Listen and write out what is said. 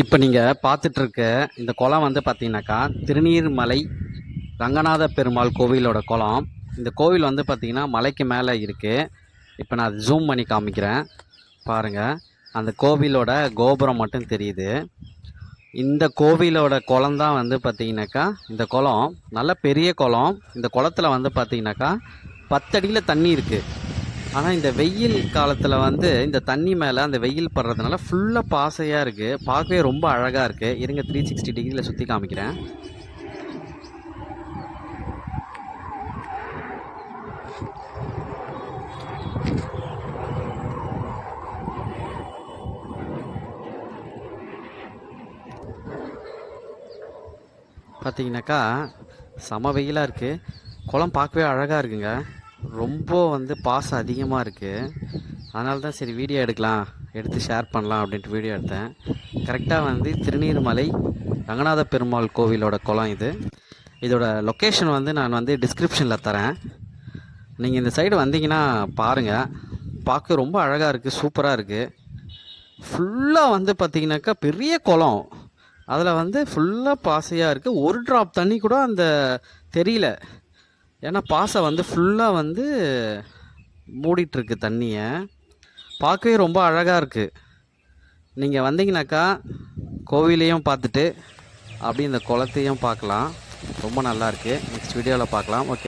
இப்போ நீங்கள் பார்த்துட்ருக்க இந்த குளம் வந்து பார்த்தீங்கன்னாக்கா திருநீர்மலை ரங்கநாத பெருமாள் கோவிலோட குளம். இந்த கோவில் வந்து பார்த்திங்கன்னா மலைக்கு மேலே இருக்குது இப்போ நான் அதை ஜூம் பண்ணி காமிக்கிறேன். பாருங்கள் அந்த கோவிலோட கோபுரம் மட்டும் தெரியுது. இந்த கோவிலோட குளம் தான் வந்து பார்த்தீங்கன்னாக்கா இந்த குளம். நல்ல பெரிய குளம். இந்த குளத்தில் வந்து பார்த்தீங்கன்னாக்கா பத்தடியில் தண்ணி இருக்குது ஆனால் இந்த வெயில் காலத்தில் வந்து இந்த தண்ணி மேலே அந்த வெயில் படுறதுனால ஃபுல்லாக பாசையாக இருக்குது பார்க்கவே ரொம்ப அழகாக இருக்குது இருங்க த்ரீ சிக்ஸ்டி டிகிரியில் சுற்றி காமிக்கிறேன். பார்த்தீங்கன்னாக்கா செம வெயிலாக இருக்குது குளம் பார்க்கவே அழகாக இருக்குங்க. ரொம்ப வந்து பாசம் அதிகமாக இருக்குது அதனால தான் சரி வீடியோ எடுக்கலாம். எடுத்து ஷேர் பண்ணலாம் அப்படின்ட்டு வீடியோ எடுத்தேன். கரெக்டாக வந்து திருநீர்மலை ரங்கநாத பெருமாள் கோவிலோட குளம் இது. இதோட லொக்கேஷன் வந்து நான் வந்து டிஸ்கிரிப்ஷனில் தரேன். நீங்கள் இந்த சைடு வந்தீங்கன்னா பாருங்கள் பார்க்க ரொம்ப அழகாக இருக்குது சூப்பராக இருக்குது ஃபுல்லாக வந்து பார்த்திங்கனாக்கா பெரிய குளம். அதில் வந்து ஃபுல்லாக பாசையாக இருக்குது ஒரு ட்ராப் தண்ணி கூட அந்த தெரியல. ஏன்னா பாசை வந்து ஃபுல்லாக வந்து மூடிட்டுருக்கு தண்ணியை. பார்க்கவே ரொம்ப அழகாக இருக்குது நீங்கள் வந்தீங்கன்னாக்கா கோவிலையும் பார்த்துட்டு அப்படியே இந்த குளத்தையும் பார்க்கலாம். ரொம்ப நல்லா இருக்குது நெக்ஸ்ட் வீடியோவில் பார்க்கலாம். ஓகே